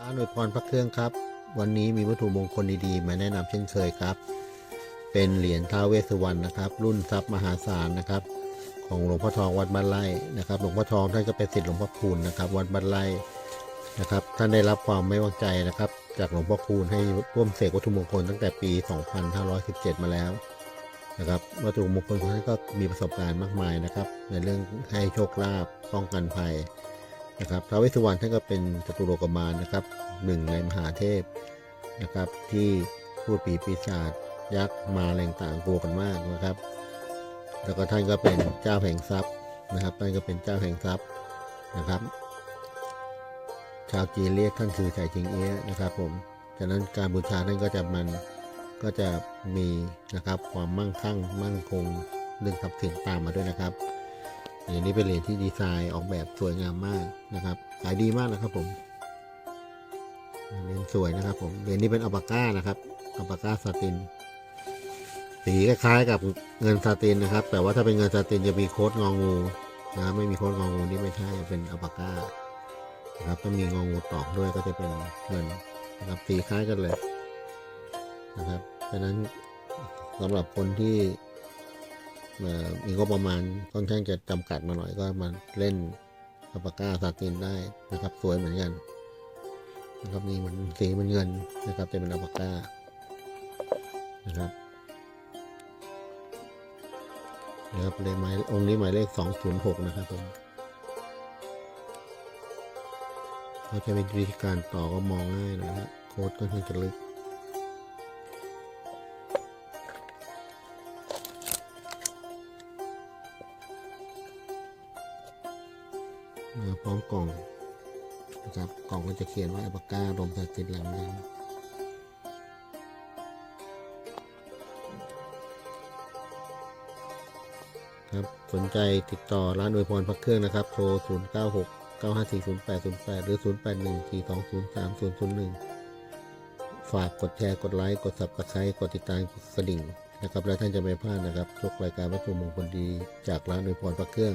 อวยพรพระเครื่องครับ วันนี้มีวัตถุมงคลดีๆ มาแนะนำเช่นเคยครับ เป็นเหรียญท้าเวสุวรรณนะครับ รุ่นทรัพย์มหาศาลนะครับ ของหลวงพ่อทองวัดบ้านไร่นะครับ หลวงพ่อทองท่านก็เป็นศิษย์หลวงพ่อคูณนะครับวัดบ้านไร่นะครับ ท่านได้รับความไม่วางใจนะครับ จากหลวงพ่อคูณให้ร่วมเสกวัตถุมงคลตั้งแต่ปี 2517 มาแล้วนะครับวัตถุมงคลของท่านก็มีประสบการณ์มากมายนะครับ ในเรื่องให้โชคลาภป้องกันภัย นะครับท้าวเวสสุวรรณท่านก็เป็นจตุโลกบาลนะครับหนึ่งในมหาเทพนะครับ ที่พูดผีปีศาจยักษ์มาแรงต่างกลัวกันมากนะครับ แล้วก็ท่านก็เป็นเจ้าแห่งทรัพย์นะครับท่านก็เป็นเจ้าแห่งทรัพย์นะครับ ชาวจีนเรียกท่านคือไฉจิงเอี้ยนะครับ ผมฉะนั้นการบูชาท่านก็จะมันก็จะมีนะครับความมั่งคั่งมั่งคงเรื่องทรัพย์สินตามมาด้วยนะครับ เหรียญนี้เป็นเหรียญที่ดีไซน์ออกแบบสวยงามมากนะครับ ขายดีมากนะครับผมเหรียญสวยนะครับ ผมเหรียญนี้เป็นอัลปาก้านะครับอัลปาก้าซาติน สีคล้ายๆกับเงินซาตินนะครับ แต่ว่าถ้าเป็นเงินซาตินจะมีโค้ดงองูนะไม่มีโค้ดงองูนี่ไม่ใช่เป็นอัลปาก้านะครับถ้ามีงองูตอกด้วยก็จะเป็นเงินนะครับสีคล้ายกันเลยนะครับฉะนั้นสำหรับคนที่ มีงบประมาณค่อนข้างจะจำกัดมาหน่อยก็มาเล่นอัปาก้าซาตินได้นะครับสวยเหมือนกันนะครับนี่มันสีมันเงินนะครับแต่เป็นอัปาก้านะครับนะครับเลขหมายองค์นี้หมายเลขสองศูนย์หกนะครับผมเขาจะเป็นวิธีการต่อก็มองง่ายนะฮะโค้ดก็ค่อนข้างจะลึก มาพร้อมกล่องนะครับกล่องก็จะเขียนว่าอัปาก้าลมศักดิ์สิทธิ์หลังยังครับสนใจติดต่อร้านอวยพรพระเครื่องนะครับ โทร 0 9 6 9 5 4 0 8 0 8 หรือ 0 8 1 4 2 0 3 0 0 1 ฝากกดแชร์ กดไลค์ กด subscribe กดติดตามกดกระดิ่งนะครับ แล้วท่านจะไม่พลาดนะครับทุกรายการวัตถุมงคลดี จากร้านอวยพรพระเครื่อง